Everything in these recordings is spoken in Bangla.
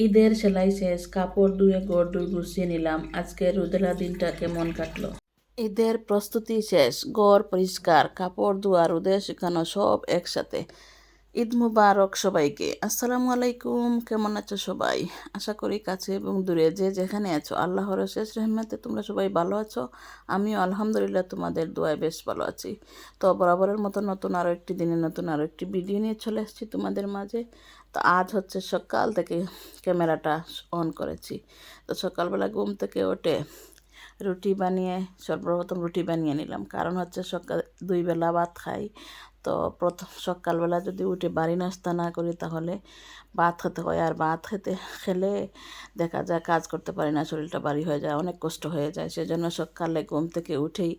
ঈদের সেলাই শেষ, কাপড় ধুয়ে গড় দুই গুছিয়ে নিলাম। আজকে রোদেলা দিনটা কেমন কাটলো? ঈদের প্রস্তুতি শেষ গড় পরিষ্কার, কাপড় ধোয়া, রোদে শুকানো সব একসাথে। ঈদ মুবারক সবাইকে। আসসালামু আলাইকুম, কেমন আছো সবাই? আশা করি কাছে এবং দূরে যে যেখানে আছো, আল্লাহর শেষ রহমতে তোমরা সবাই ভালো আছো। আমিও আলহামদুলিল্লাহ তোমাদের দোয়ায় বেশ ভালো আছি। তো বরাবরের মতো নতুন আরও একটি দিনে নতুন আরও একটি ভিডিও নিয়ে চলে এসেছি তোমাদের মাঝে। তো আজ হচ্ছে সকাল থেকে ক্যামেরাটা অন করেছি। তো সকালবেলা ঘুম থেকে ওঠে রুটি বানিয়ে, সর্বপ্রথম রুটি বানিয়ে নিলাম। কারণ হচ্ছে সকাল দুই বেলা ভাত খাই। তো প্রথম সকালবেলা যদি উঠে বাড়ি নাস্তা না করি তাহলে ভাত খেতে হয়। আর ভাত খেতে খেলে দেখা যায় কাজ করতে পারি না, শরীরটা বাড়ি হয়ে যায়, অনেক কষ্ট হয়ে যায়। সেজন্য সকালে ঘুম থেকে উঠেই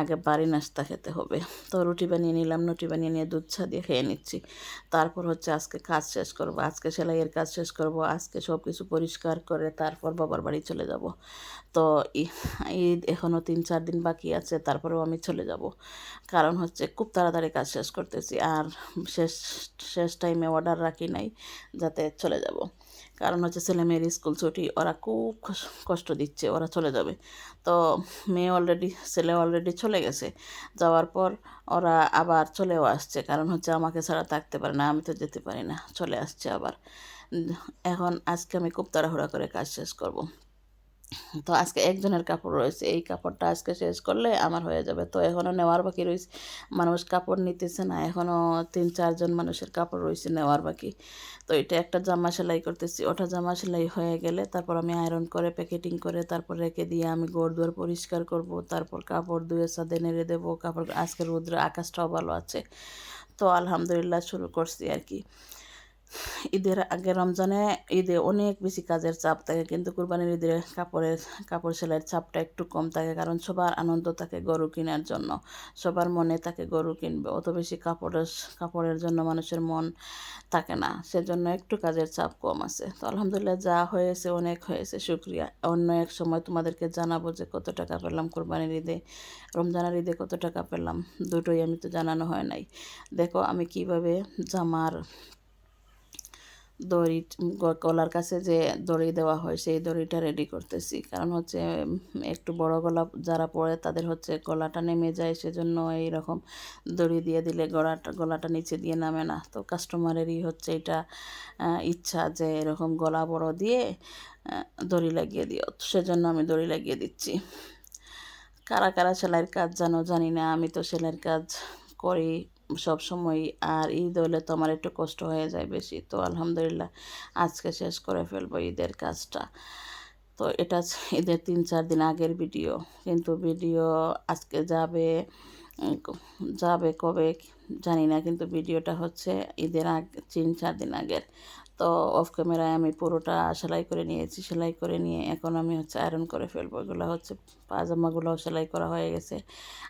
আগে বাড়ি নাস্তা খেতে হবে। তো রুটি বানিয়ে নিলাম, রুটি বানিয়ে নিয়ে দুধ চা দিয়ে খেয়ে নিচ্ছি। তারপর হচ্ছে আজকে কাজ শেষ করব, আজকে সেলাইয়ের কাজ শেষ করব, আজকে সব কিছু পরিষ্কার করে তারপর বাবার বাড়ি চলে যাব। তো ঈদ এখনও তিন চার দিন বাকি আছে, তারপরেও আমি চলে যাব। কারণ হচ্ছে খুব তাড়াতাড়ি কাজ শেষ করতেছি। আর শেষ শেষ টাইমে অর্ডার রাখি নাই, যাতে চলে যাব। কারণ হচ্ছে ছেলে মেয়ের স্কুল ছুটি, ওরা খুব কষ্ট দিচ্ছে, ওরা চলে যাবে। তো মেয়ে অলরেডি ছেলে অলরেডি চলে গেছে। যাওয়ার পর ওরা আবার চলেও আসছে। কারণ হচ্ছে আমাকে ছাড়া থাকতে পারে না, আমি তো যেতে পারি না। চলে আসছে আবার। এখন আজকে আমি খুব তাড়াহুড়া করে কাজ শেষ করব। তো আজকে একজনের কাপড় রয়েছে, এই কাপড়টা আজকে শেষ করলে আমার হয়ে যাবে। তো এখনও নেওয়ার বাকি রয়েছে মানুষ কাপড় নিতেছে না এখনও তিন চারজন মানুষের কাপড় রয়েছে নেওয়ার বাকি। তো এটা একটা জামা সেলাই করতেছি, ওটা জামা সেলাই হয়ে গেলে তারপর আমি আয়রন করে প্যাকেটিং করে, তারপর রেখে দিয়ে আমি গোড় দুয়ার পরিষ্কার করব, তারপর কাপড় ধুয়ে সাদে নেড়ে দেবো, কাপড় আজকে রোদ্র আকাশটাও ভালো আছে। তো আলহামদুলিল্লাহ শুরু করছি আর কি। ঈদের আগে রমজানে ঈদে অনেক বেশি কাজের চাপ থাকে, কিন্তু কুরবানির ঈদের কাপড়ের, কাপড় সেলাইয়ের চাপটা একটু কম থাকে, কারণ সবার আনন্দ থাকে গরু কেনার জন্য। সবার মনে থাকে গরু কিনবে, অত বেশি কাপড়ের কাপড়ের জন্য মানুষের মন থাকে না, সেজন্য একটু কাজের চাপ কম আছে। তো আলহামদুলিল্লাহ যা হয়েছে অনেক হয়েছে, শুক্রিয়া। অন্য এক সময় তোমাদেরকে জানাব যে কত টাকা পেলাম কোরবানির ঈদে, রমজানের ঈদে কত টাকা পেলাম, দুটোই আমি তো জানানো হয় নাই। দেখো আমি কীভাবে জামার দড়ি গলার কাছে যে দড়ি দেওয়া হয়, সেই দড়িটা রেডি করতেছি। কারণ হচ্ছে একটু বড় গলা যারা পরে তাদের হচ্ছে গলাটা নেমে যায়, সেজন্য এইরকম দড়ি দিয়ে দিলে গলাটা গলাটা নিচে দিয়ে নামে না। তো কাস্টমারেরই হচ্ছে এটা ইচ্ছা যে এরকম গলা বড় দিয়ে দড়ি লাগিয়ে দিও। সেজন্য আমি দড়ি লাগিয়ে দিচ্ছি। কারা কারা সেলাইয়ের কাজ জানো? জানি না। আমি তো সেলাইয়ের কাজ করি সব সময়, আর ঈদ হলে তো আমার একটু কষ্ট হয়ে যায় বেশি। তো আলহামদুলিল্লাহ, আজকে শেষ করে ফেলব ঈদের কাজটা। তো এটা ঈদের তিন চার দিন আগের ভিডিও। কিন্তু ভিডিও আজকে যাবে যাবে কবে জানি না, কিন্তু ভিডিওটা হচ্ছে ঈদের আগে, তিন চার দিন আগের। তো অফ ক্যামেরায় আমি পুরোটা সেলাই করে নিয়েছি, সেলাই করে নিয়ে এখন আমি হচ্ছে আয়রন করে ফেলব। এগুলো হচ্ছে পাজামাগুলো সেলাই করা হয়ে গেছে।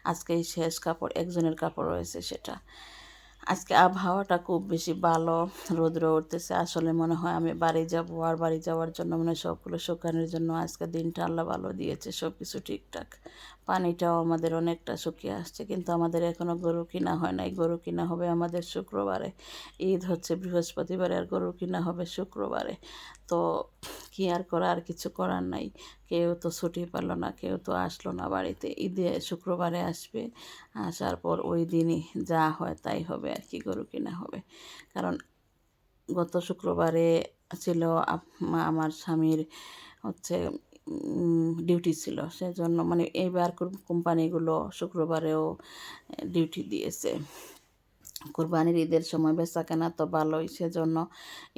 আজকেই শেষ কাপড়, একজনের কাপড় রয়েছে সেটা। আজকে আবহাওয়াটা খুব বেশি ভালো, রৌদ্র উঠতেছে। আসলে মনে হয় আমি বাড়ি যাব আর বাড়ি যাওয়ার জন্য মানে সবগুলো শুকানোর জন্য আজকে দিনটা আল্লাহ ভালো দিয়েছে সব কিছু ঠিকঠাক। পানিটাও আমাদের অনেকটা শুকিয়ে আসছে, কিন্তু আমাদের এখনও গরু কিনা হয় নাই। গরু কিনা হবে আমাদের শুক্রবারে। ঈদ হচ্ছে বৃহস্পতিবারে আর গরু কিনা হবে শুক্রবারে। তো কি আর করা আর কিছু করার নাই। কেউ তো ছুটি পেল না, কেউ তো আসলো না বাড়িতে। ঈদে শুক্রবারে আসবে, আসার পর ওই দিনই যা হয় তাই হবে। আর কি গরু কিনা হবে। কারণ গত শুক্রবারে ছিল আমার স্বামীর হচ্ছে ডিউটি ছিল। সেজন্য মানে এইবার কোম্পানিগুলো শুক্রবারেও ডিউটি দিয়েছে। কোরবানির ঈদের সময় বেচা কেনা তো ভালোই, সেজন্য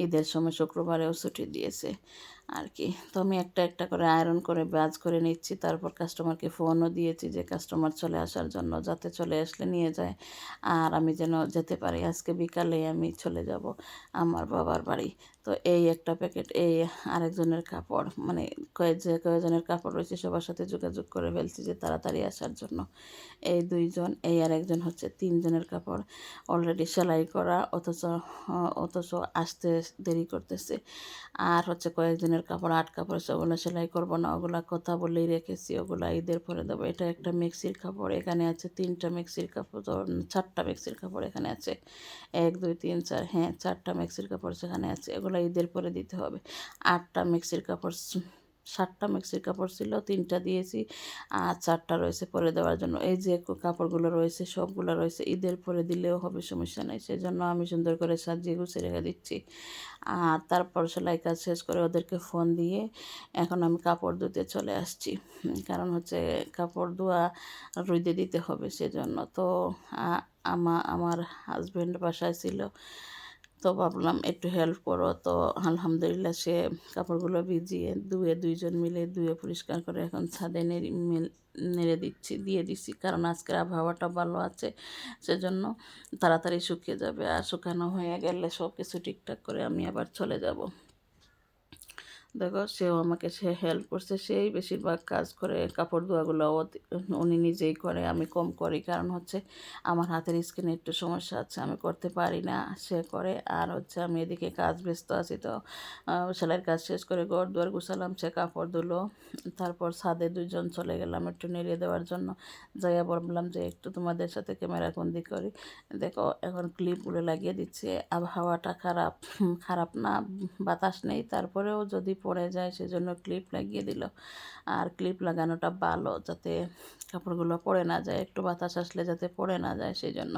ঈদের সময় শুক্রবারেও ছুটি দিয়েছে। আর কি। তো আমি একটা একটা করে আয়রন করে ব্যাজ করে নিচ্ছি। তারপর কাস্টমারকে ফোনও দিয়েছি যে কাস্টমার চলে আসার জন্য যাতে চলে আসলে নিয়ে যায়। আর আমি যেন যেতে পারি। আজকে বিকালে আমি চলে যাব আমার বাবার বাড়ি। তো এই একটা প্যাকেট এই আরেকজনের কাপড় মানে কয়েক, যে কয়েকজনের কাপড় রয়েছে, সবার সাথে যোগাযোগ করে ফেলছি যে, তাড়াতাড়ি আসার জন্য। এই দুইজন, এই আরেকজন হচ্ছে তিনজনের কাপড় অলরেডি সেলাই করা, অথচ অথচ আসতে দেরি করতেছে। আর হচ্ছে কয়েকজনের কটনের কাপড় আট কাপড় সেগুলো সেলাই করব না, ওগুলা কথা বলেই রেখেছি, ওগুলা ঈদের পরে দেবো। এটা একটা মিক্সির কাপড়, এখানে আছে তিনটা মিক্সির কাপড় চারটা মিক্সির কাপড় এখানে আছে। এক, দুই, তিন, চার হ্যাঁ চারটা মিক্সির কাপড় সেখানে আছে, এগুলো ঈদের পরে দিতে হবে। আটটা মিক্সির কাপড় সাতটা মিক্সির কাপড় ছিল, তিনটা দিয়েছি। আর চারটা রয়েছে পরে দেওয়ার জন্য। এই যে কাপড়গুলো রয়েছে, সবগুলো রয়েছে, ঈদের পরে দিলেও হবে, সমস্যা নেই। সেজন্য আমি সুন্দর করে সাজিয়ে গুছিয়ে রেখে দিচ্ছি। আর তারপর সেলাই কাজ শেষ করে ওদেরকে ফোন দিয়ে এখন আমি কাপড় ধুতে চলে আসছি। কারণ হচ্ছে কাপড় ধোয়া রুইদে দিতে হবে সেজন্য। তো আমা, আমার হাজব্যান্ড বাসায় ছিল। তো ভাবলাম একটু হেল্প করো। তো আলহামদুলিল্লাহ সে কাপড়গুলো ভিজিয়ে ধুয়ে দুইজন মিলে ধুয়ে পরিষ্কার করে এখন ছাদে নেড়ে দিচ্ছি, দিয়ে দিচ্ছি কারণ আজকের আবহাওয়াটা ভালো আছে, সেজন্য তাড়াতাড়ি শুকিয়ে যাবে। আর শুকানো হয়ে গেলে সব কিছু ঠিকঠাক করে আমি আবার চলে যাব। দেখো, সেও আমাকে সে হেল্প করছে। সেই বেশিরভাগ কাজ করে কাপড় ধোয়াগুলো উনি নিজেই করে, আমি কম করি। কারণ হচ্ছে, আমার হাতের স্কিনে একটু সমস্যা আছে, আমি করতে পারি না, সে করে। আর হচ্ছে, আমি এদিকে কাজ ব্যস্ত আছি তো সেলাইয়ের কাজ শেষ করে ঘর দুয়ার গুছালাম, সে কাপড় ধুলো। তারপর ছাদে দুজন চলে গেলাম একটু নেড়ে দেওয়ার জন্য। যাইয়া বললাম যে, একটু তোমাদের সাথে ক্যামেরা বন্দি করি। দেখো, এখন ক্লিপগুলো লাগিয়ে দিচ্ছে। আবহাওয়াটা খারাপ খারাপ না, বাতাস নেই। তারপরেও যদি পড়ে যায়, সেজন্য ক্লিপ লাগিয়ে দিল। আর ক্লিপ লাগানোটা ভালো যাতে কাপড়গুলো পড়ে না যায়, একটু বাতাস আসলে যাতে পড়ে না যায় সেই জন্য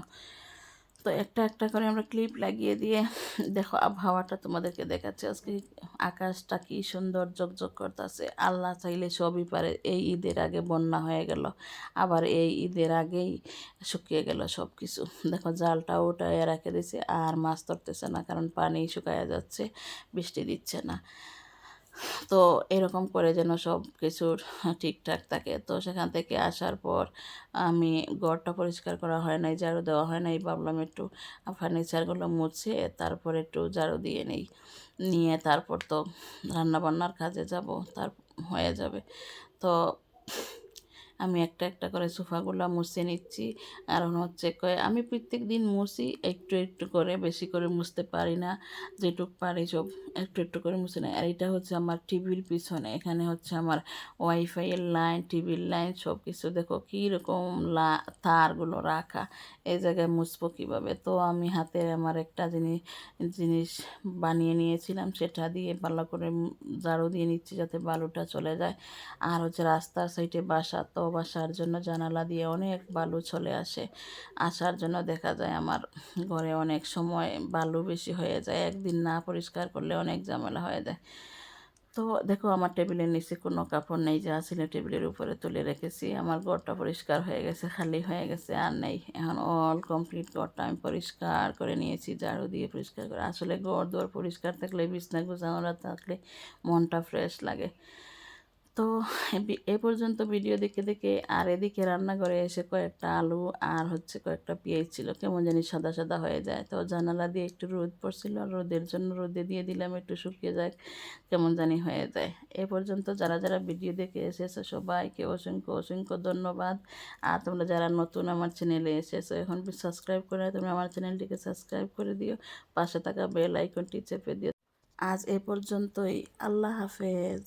তো একটা একটা করে আমরা ক্লিপ লাগিয়ে দিয়ে, দেখো আবহাওয়াটা তোমাদেরকে দেখাচ্ছে। আজকে আকাশটা কি সুন্দর জকজক করতেছে। আল্লাহ চাইলে সবই পারে, এই ঈদের আগে বন্যা হয়ে গেল, আবার এই ঈদের আগেই শুকিয়ে গেল সব কিছু দেখো জালটা ওটা রেখে দিছে, আর মাছ ধরতেছে না, কারণ পানি শুকায়া যাচ্ছে, বৃষ্টি দিচ্ছে না। তো এরকম করে যেন সব কিছুর ঠিকঠাক থাকে। তো সেখান থেকে আসার পর আমি ঘরটা পরিষ্কার করা হয় নাই, ঝাড়ু দেওয়া হয় নাই, ভাবলাম একটু ফার্নিচারগুলো মুছে তারপর একটু ঝাড়ু দিয়ে নেই। নিয়ে তারপর তো রান্নাবান্নার কাজে যাব, তার হয়ে যাবে। তো আমি একটা একটা করে সোফাগুলো মুছে নিচ্ছি। কারণ হচ্ছে কয়ে, আমি প্রত্যেক দিন মুছি, একটু একটু করে, বেশি করে মুছতে পারি না। যেটুক পারি সব একটু একটু করে মুছে নেয় আর এটা হচ্ছে আমার টিভির পিছনে। এখানে হচ্ছে আমার ওয়াইফাইয়ের লাইন, টিভির লাইন সব কিছু দেখো কীরকম লা, তারগুলো রাখা। এই জায়গায় মুছবো কীভাবে? তো আমি হাতে আমার একটা জিনিস জিনিস বানিয়ে নিয়েছিলাম। সেটা দিয়ে ভালো করে ঝাড়ু দিয়ে নিচ্ছি যাতে বালুটা চলে যায়। আর হচ্ছে রাস্তার সাইডে বাসা। তো বাসার জন্য জানালা দিয়ে অনেক বালু চলে আসে। আসার জন্য দেখা যায় আমার ঘরে অনেক সময় বালু বেশি হয়ে যায়, একদিন না পরিষ্কার করলে অনেক ঝামেলা হয়ে যায়। তো দেখো, আমার টেবিলের নিচে কোনো কাপড় নেই, যা ছিল টেবিলের উপরে তুলে রেখেছি। আমার ঘরটা পরিষ্কার হয়ে গেছে, খালি হয়ে গেছে, আর নেই। এখন অল কমপ্লিট ঘরটা আমি পরিষ্কার করে নিয়েছি, ঝাড়ু দিয়ে পরিষ্কার করে। আসলে ঘর দোয়ার পরিষ্কার থাকলে, বিছনা গোছানোরা থাকলে মনটা ফ্রেশ লাগে। তো এ পর্যন্ত ভিডিও দেখে দেখে আর এদিকে রান্নাঘরে এসে কয়েকটা আলু আর হচ্ছে কয়েকটা পেঁয়াজ ছিল, কেমন জানি সাদা সাদা হয়ে যায়। তো জানালা দিয়ে একটু রোদ পড়ছিল, আর রোদের জন্য রোদে দিয়ে দিলাম একটু শুকিয়ে যায় কেমন জানি হয়ে যায়। এ পর্যন্ত যারা যারা ভিডিও দেখে এসেছ, সবাইকে অসংখ্য অসংখ্য ধন্যবাদ। আর তোমরা যারা নতুন আমার চ্যানেলে এসেছ, এখন সাবস্ক্রাইব করে তোমরা আমার চ্যানেলটিকে সাবস্ক্রাইব করে দিও, পাশে থাকা বেল আইকনটি চেপে দিও। আজ এ পর্যন্তই, আল্লাহ হাফেজ।